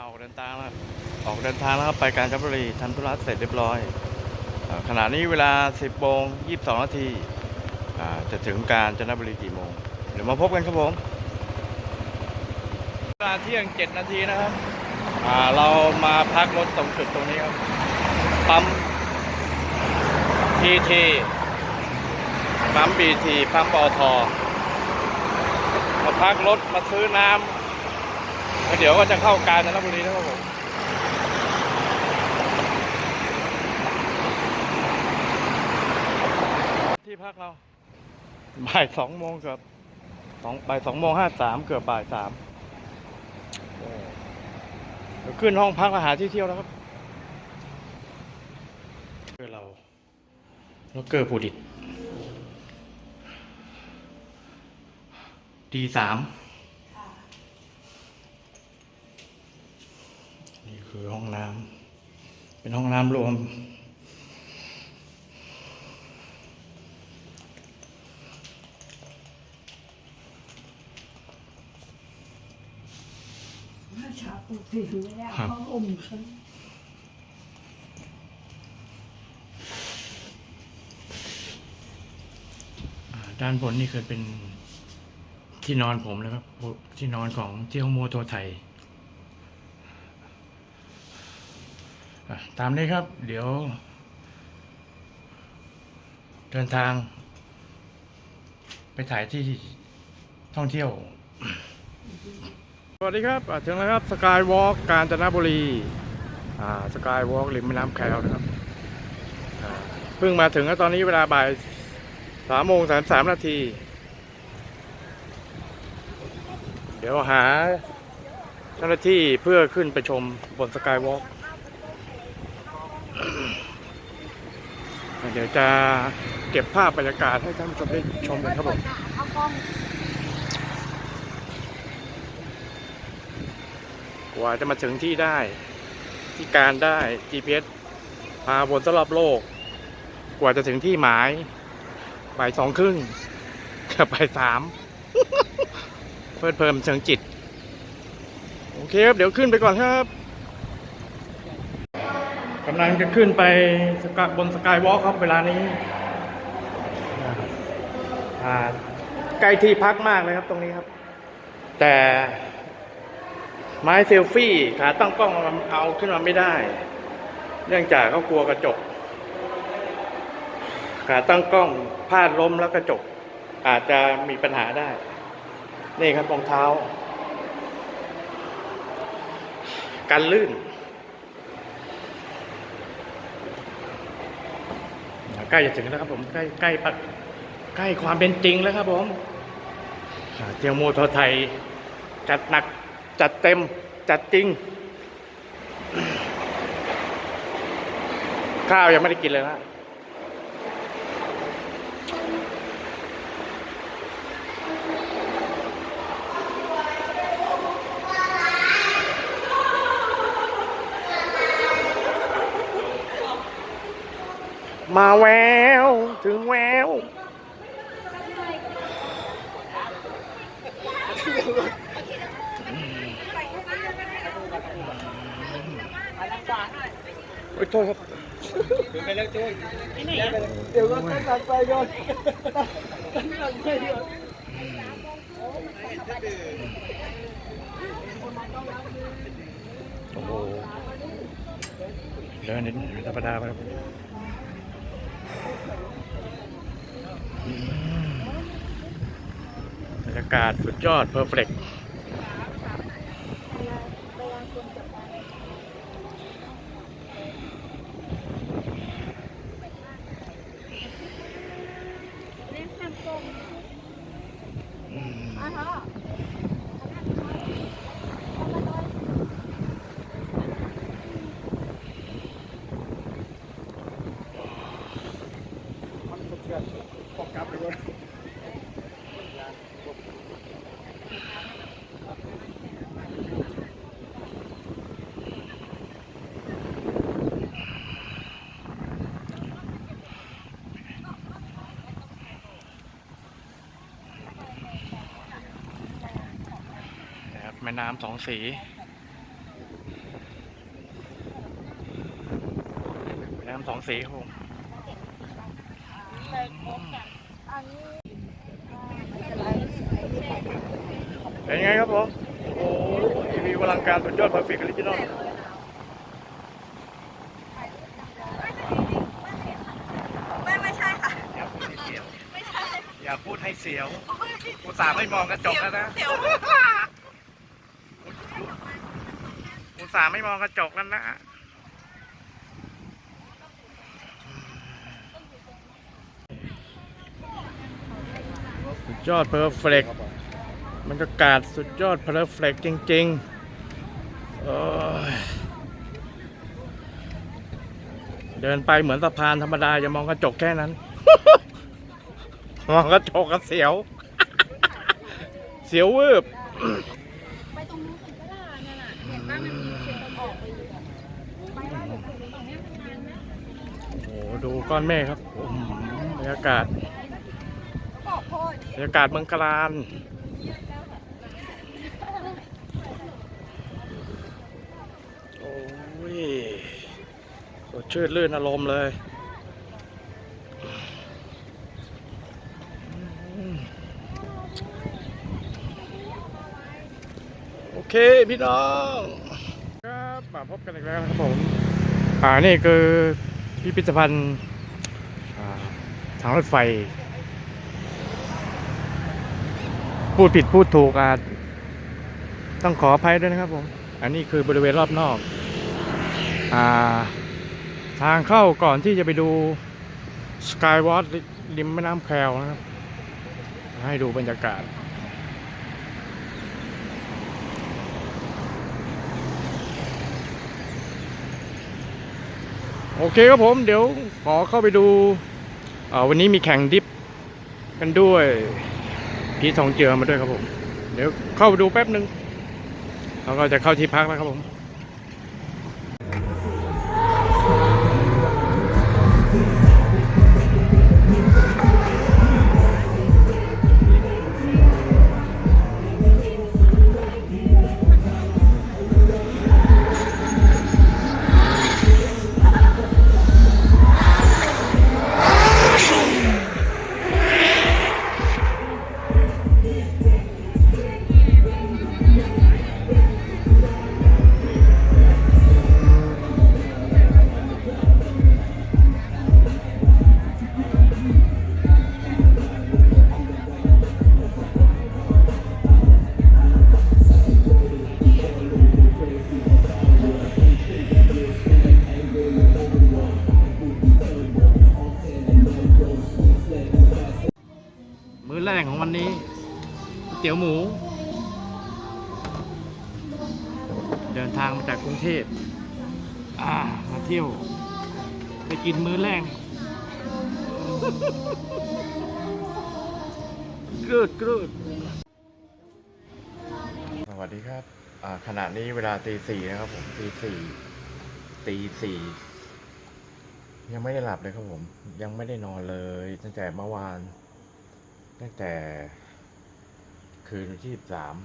ออกเดินทางแล้วออกเดินทางแล้วครับไปกาญจนบุรีทำธุระเสร็จเรียบร้อยอขณะนี้เวลา 10โมง22 นาทีจะถึงกาญจนบุรีกี่โมง เดี๋ยวมาพบกันครับผมเวลาเที่ยง 7 นาทีนะครับเรามาพักรถตรงจุดตรงนี้ครับปั๊ม PT ปั๊ม BT ปั๊มปอทมาพักรถมาซื้อน้ำ แล้วเดี๋ยวก็จะเข้ากาญจนบุรีนะครับผมที่พักเราบ่ายสองโมงเกือบสองบ่ายสองโมงห้าสามเกือบบ่ายสามโอ้เดี๋ยวขึ้นห้องพักมาหาที่เที่ยวแล้วครับเกอร์เราล็อกเกอร์ผู้ดิตดีสาม คือห้องน้ำเป็นห้องน้ำรวมเมื่อเช้าปลุกตื่นไม่ได้ครับเขาอมฉันอ่าด้านบนนี่คือเป็นที่นอนผมนะครับ ที่นอนของเที่ยวโมโตไทยอะ ตามนี้ครับ เดี๋ยว เดินทาง ไปถ่ายที่ท่องเที่ยว สวัสดีครับถึงแล้วครับสกายวอล์กกาญจนบุรีอ่าสกายวอล์กริมแม่น้ำแควนะครับเพิ่งมาถึงแล้วตอนนี้เวลาบ่ายสามโมงสามสามนาที เดี๋ยวหาเจ้าหน้าที่เพื่อขึ้นไปชมบนสกายวอล์ก เดี๋ยวจะเก็บภาพบรรยากาศให้ท่านผู้ชมได้ชมกันครับผมกว่าจะมาถึงที่ได้ ที่การได้ GPS พาวนรอบโลก กว่าจะถึงที่หมายบ่ายสองครึ่งกับบ่ายสามเพิ่มเพิ่มเชิงจิต โอเคครับ เดี๋ยวขึ้นไปก่อนครับ กำลังจะขึ้นไปสกบนสกายวอล์กครับเวลานี้ใกล้ที่พักมากเลยครับตรงนี้ครับ แต่ไม้เซลฟี่ขาตั้งกล้องเอาขึ้นมาไม่ได้ เนื่องจากเขากลัวกระจก ขาตั้งกล้องพลาดล้มแล้วกระจก อาจจะมีปัญหาได้ นี่ครับรองเท้า กันลื่น ใกล้จะถึงแล้วครับผมใกล้ใกล้ปะใกล้ความเป็นจริงแล้วครับผมเที่ยวโมโทไทย จัดหนักจัดเต็มจัดจริง ข้าวยังไม่ได้กินเลยนะ มาแวว ถึงแวว โอ้ยโทษครับเดี๋ยวก็ต้องตัดไปโยนตัดไปโยนโอ้โหเดินนิดธรรมดาไปครับ บรรยากาศสุดยอดเพอร์เฟกต์ น้ำสองสีน้ำสองสีครับผมเป็นไงครับผม โอ้ทีวีวลังการสุดยอดพาฟิกออริจินอลม่ไม่ใช่ค่ะ อย่าพูดให้เสียว อุตส่าห์ไม่มองกระจกแล้วนะ สาไม่มองกระจกแล้วนะสุดยอดเพอร์เฟกบรรยากาศสุดยอดเพอร์เฟกจริงๆ เดินไปเหมือนสะพานธรรมดา อย่ามองกระจกแค่นั้น มองกระจกก็เสียว เสียวเวืบ ดูก้อนเมฆครับอื้อหือบรรยากาศบอกพ่อบรรยากาศเมืองกลานโอ้ยสดชื่นลื่นอารมณ์เลยโอเคพี่น้อง ครับมาพบกันอีกแล้วนะครับผม อ่านี่คือ พิพิธภัณฑ์ทางรถไฟ พูดผิดพูดถูกอาจต้องขออภัยด้วยนะครับผม อันนี้คือบริเวณรอบนอกอาทางเข้าก่อนที่จะไปดูสกายวอล์ริมแม่น้ำแควนะครับ ให้ดูบรรยากาศ โอเคครับผมเดี๋ยวขอเข้าไปดูวันนี้มีแข่งดิฟกันด้วยพี่ทองเจือมาด้วยครับผม เดี๋ยวเข้าไปดูแป๊บหนึ่งแล้วก็จะเข้าที่พักแล้วครับผม เที่ยว ไปกินมื้อแรก กรูดกรูดสวัสดีครับขณะนี้เวลาตีสี่นะครับผมตีสี่ตีสี่ยังไม่ได้หลับเลยครับผม ยังไม่ได้นอนเลย ตั้งแต่เมื่อวาน ตั้งแต่ คืนที่สาม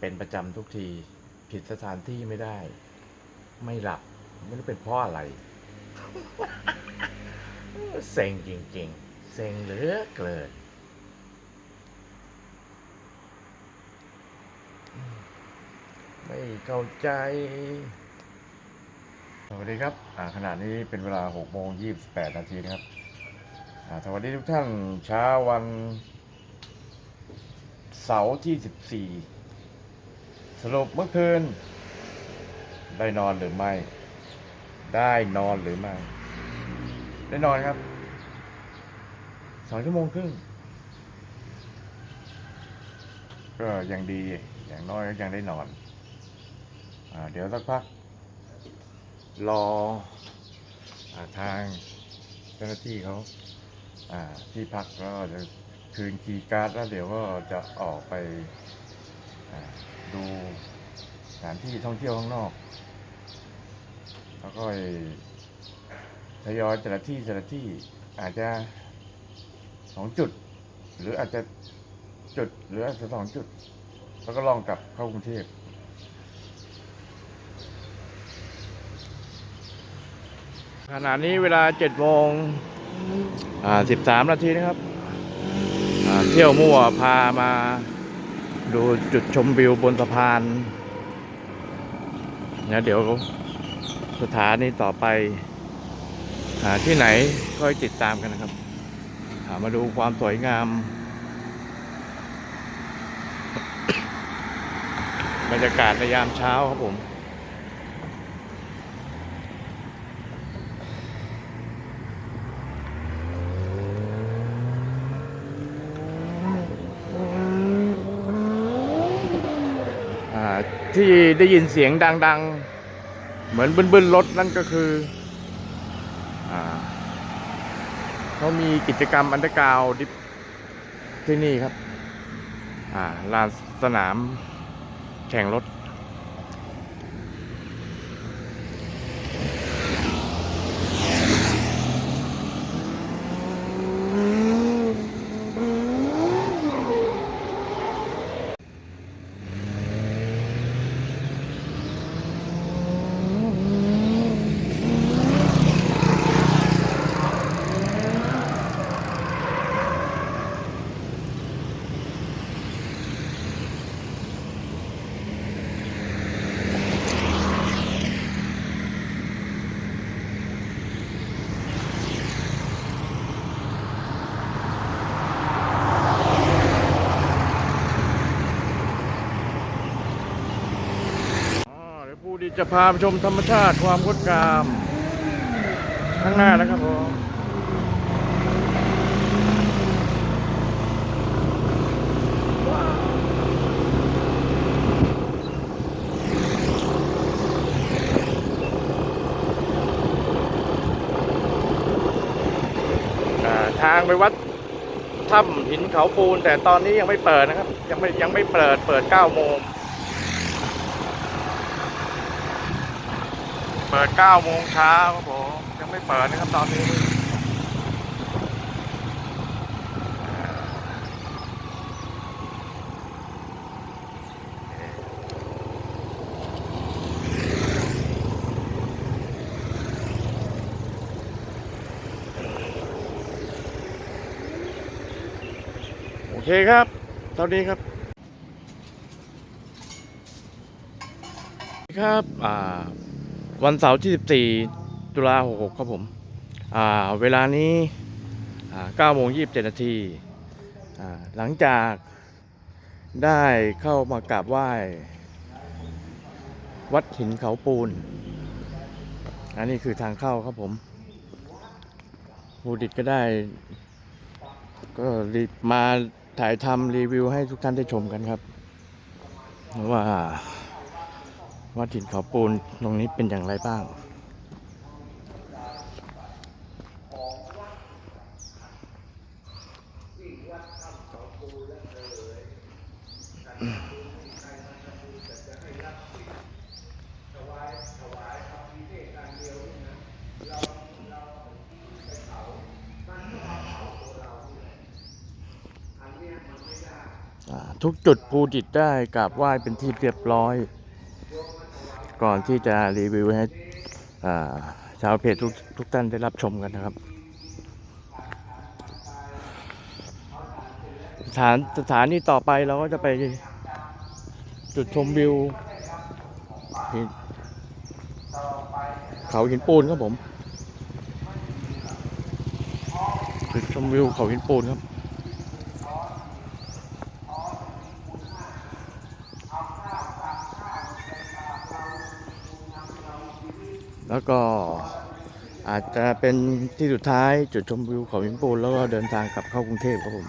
เป็นประจำทุกที ผิดสถานที่ไม่ได้ ไม่หลับ ไม่รู้เป็นเพราะอะไร เซ็งจริงๆ เซ็งเหลือเกินไม่เข้าใจ สวัสดีครับอ่าขณะนี้เป็นเวลา6โมง28 นาทีนะครับสวัสดีทุกท่านเช้าวัน เสาร์ที่ 14 สรุปเมื่อคืน ได้นอนหรือไม่ ได้นอนหรือไม่ ได้นอนครับสองชั่วโมงครึ่งก็ยังดีอย่างน้อยก็ยังได้นอนอเดี๋ยวสักพัก รออทางเจ้าหน้าที่เขาที่พักก็จะคืนคีย์การ์ดแล้วเดี๋ยวก็จะออกไปดูสถานที่ท่องเที่ยวข้างนอก แล้วก็ทยอยแต่ละที่แต่ละที่อาจจะสองจุด หรืออาจจะจุด หรืออาจจะสองจุด แล้วก็ลองกลับเข้ากรุงเทพขณะนี้เวลาเจ็ดโมงสิบสามนาทีนะครับ เที่ยวมั่วพามาดูจุดชมวิวบนสะพานเนะเดี๋ยว สถานีต่อไปหาที่ไหนค่อยติดตามกันนะครับามาดูความสวยงาม บรรยากาศในยามเช้าครับผมที่ได้ยินเสียงดัง ๆ เหมือนบึ้นๆรถนั่นก็คืออเขามีกิจกรรมอันเดอร์กราวดิที่นี่ครับ อ่าลานสนามแข่งรถ จะพาไปชมธรรมชาติความงดงาม ข้างหน้านะครับผมทางไปวัดถ้ำหินเขาปูน แต่ตอนนี้ยังไม่เปิดนะครับ ยังไม่ยังไม่เปิดเปิด9โมง ปิด9โมงเช้าครับผมยังไม่เปิดนะครับตอนนี้โอเคครับตอนนี้ครับครับอ่า วันเสาร์ที่ 14 ตุลา66ครับผมเวลานี้อ่า9โมง27นาทีหลังจากได้เข้ามากราบไหว้ วัดหินเขาปูน อันนี้คือทางเข้าครับผมภูดิตก็ได้ ก็รีบมาถ่ายทำรีวิวให้ทุกท่านได้ชมกันครับว่า วัดหินเขาปูนตรงนี้เป็นอย่างไรบ้าง ทุกจุดภูดิตได้กราบไหว้เป็นที่เรียบร้อย ก่อนที่จะรีวิวให้ชาวเพจทุกทุกท่านได้รับชมกันนะครับ สถานสถานีต่อไปเราก็จะไปจุดชมวิวเขาหินปูนครับผม จุดชมวิวเขาหินปูนครับ แล้วก็อาจจะเป็นที่สุดท้ายจุดชมวิวเขาหินปูนแล้วก็เดินทางกลับเข้ากรุงเทพครับผม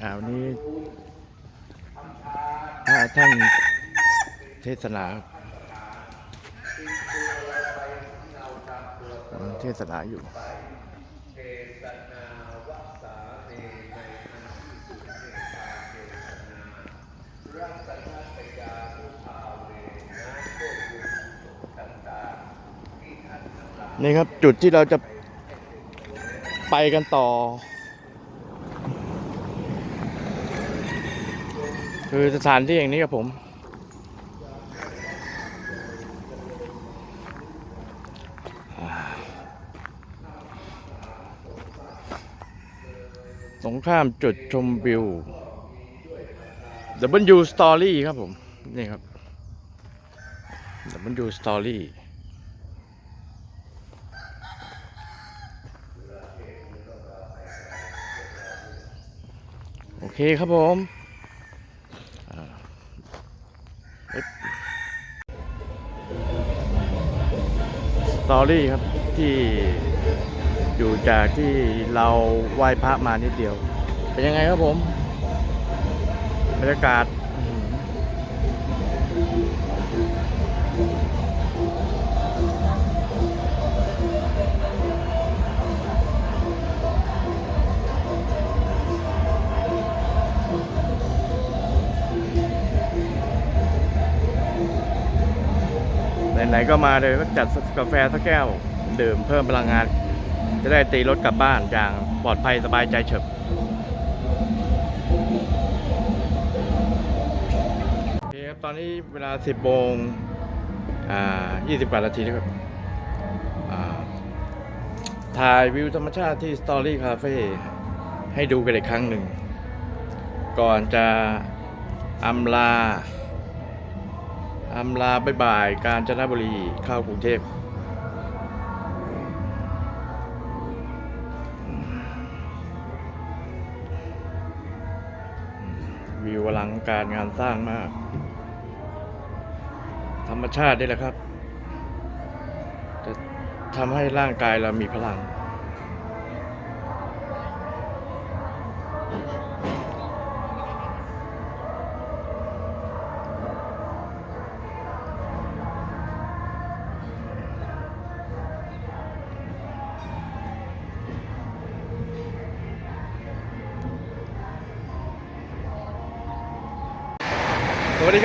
เวันนี้อ่าวนี้ท่านเทศนาลังเทศนาอยู่นี่ครับจุดที่เราจะไปกันต่อ คือสถานที่อย่างนี้ครับผมสงข้ามจุดชมวิว W Story ครับผม นี่ครับ W Story โอเคครับผม ตอรี่ครับที่อยู่จากที่เราไหว้พระมานิดเดียว เป็นยังไงครับผม บรรยากาศ ไหนๆก็มาเลยก็จัดกาแฟสักแก้ว ดื่มเพิ่มพลังงาน จะได้ตีรถกลับบ้านอย่างปลอดภัยสบายใจเฉบโอเคครับตอนนี้เวลา 10โมงอ่า20กว่านาทีนะครับอ่าถ่ายวิวธรรมชาติที่ Story Cafe ให้ดูกันอีกครั้งหนึ่ง ก่อนจะอำลา อำลาบายบาย กาญจนบุรีเข้ากรุงเทพวิวอลังการงานสร้างมาก ธรรมชาตินี่แหละครับ จะทำให้ร่างกายเรามีพลัง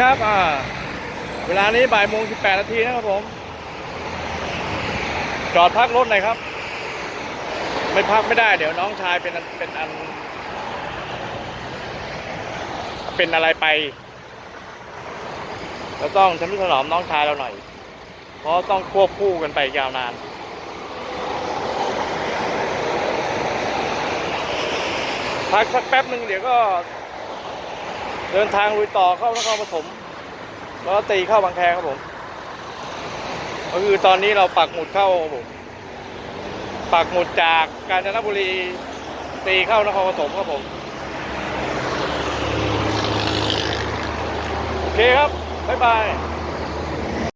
ครับอ่าเวลานี้บ่ายโมงสิบแปดนาทีนะครับผม จอดพักรถหน่อยครับ ไม่พักไม่ได้เดี๋ยวน้องชายเป็นเป็นอัน เป็นอะไรไปเราต้องทำนุถนอมน้องชายเราหน่อย เพราะต้องควบคู่กันไปยาวนานพักสักแป๊บหนึ่งเดี๋ยวก็ เดินทางลุยต่อเข้านครปฐมแล้วตีเข้าบางแคครับผม ก็คือตอนนี้เราปักหมุดเข้าครับผมปักหมุดจากกาญจนบุรีตีเข้านครปฐมครับผมโอเคครับบ๊ายบาย